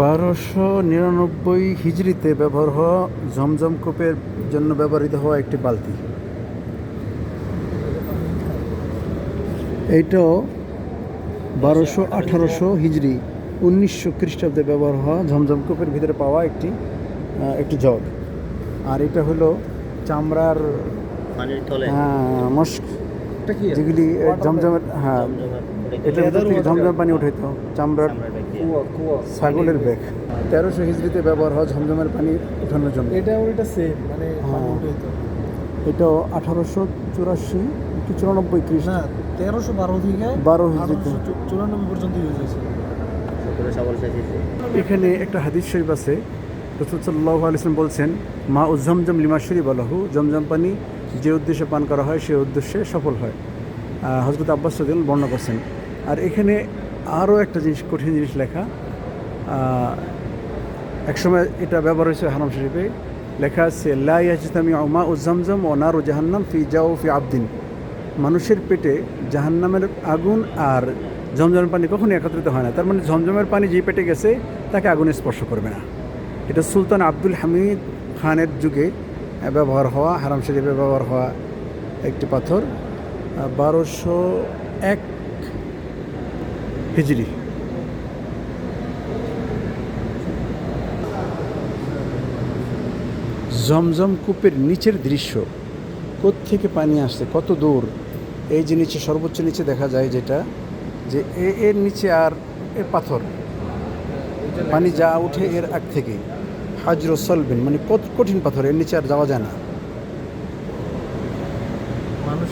বারোশো নিরানব্বই হিজড়িতে ব্যবহার হওয়া জমজম কূপের জন্য ব্যবহৃত হওয়া একটি বালতি। এইটাও বারোশো আঠারোশো হিজড়ি উনিশশো খ্রিস্টাব্দে ব্যবহার হওয়া ঝমঝম কূপের ভিতরে পাওয়া একটি একটি জগ। আর এটা হলো চামড়ার হ্যাঁ, মস্ক। যেগুলি জমজমের হ্যাঁ। এটার ভিতর থেকে ঝমঝম পানি উঠাইতো চামড়ার কুয়া কুয়া ছাগলের ব্যাগ তেরোশো হিজড়িতে ব্যবহার হয় ঝমঝমের পানি উঠানোর জন্য। এটা ওইটা সেম মানে হ্যাঁ। এটাও আঠারোশো চুরাশি কি চুরানব্বই না তেরোশো বারো থেকে বারো হিজড়িতে। চুরানব্বই পর্যন্ত ইউজ হয়েছে। এখানে একটা হাদিস শরীফ আছে রসুল সাল্লাহ আলিয়াম বলছেন মা উজ্জমজম লিমা শরীফ আলাহু জমজম পানি যে উদ্দেশ্যে পান করা হয় সেই উদ্দেশ্যে সফল হয়। হজরত আব্বাস সদিন বর্ণনা করছেন আর এখানে আরও একটা জিনিস, কঠিন জিনিস লেখা। একসময় এটা ব্যবহার হয়েছে হারাম শরীফে। লেখা আছে লাইয়াজতামি মা উজ্জমজম ও নারু জাহান্নাম ফি জাও ফি আবদিন। মানুষের পেটে জাহান্নামের আগুন আর ঝমঝমের পানি কখনই একত্রিত হয় না। তার মানে ঝমঝমের পানি যে পেটে গেছে, তাকে আগুনে স্পর্শ করবে না। এটা সুলতান আব্দুল হামিদ খানের যুগে ব্যবহার হওয়া, হারাম শরীফে ব্যবহার হওয়া একটি পাথর। বারোশো এক হিজড়ি। জমজম কূপের নিচের দৃশ্য থেকে পানি আসছে, কত দূর? এই যে নিচে, সর্বোচ্চ নিচে দেখা যায় যেটা, যে এর নিচে আর এর পাথর। পানি যা উঠে এর আগ থেকে। হাজর সলবেন মানে কত কঠিন পাথর, এর নিচে আর যাওয়া যায় না। মানুষ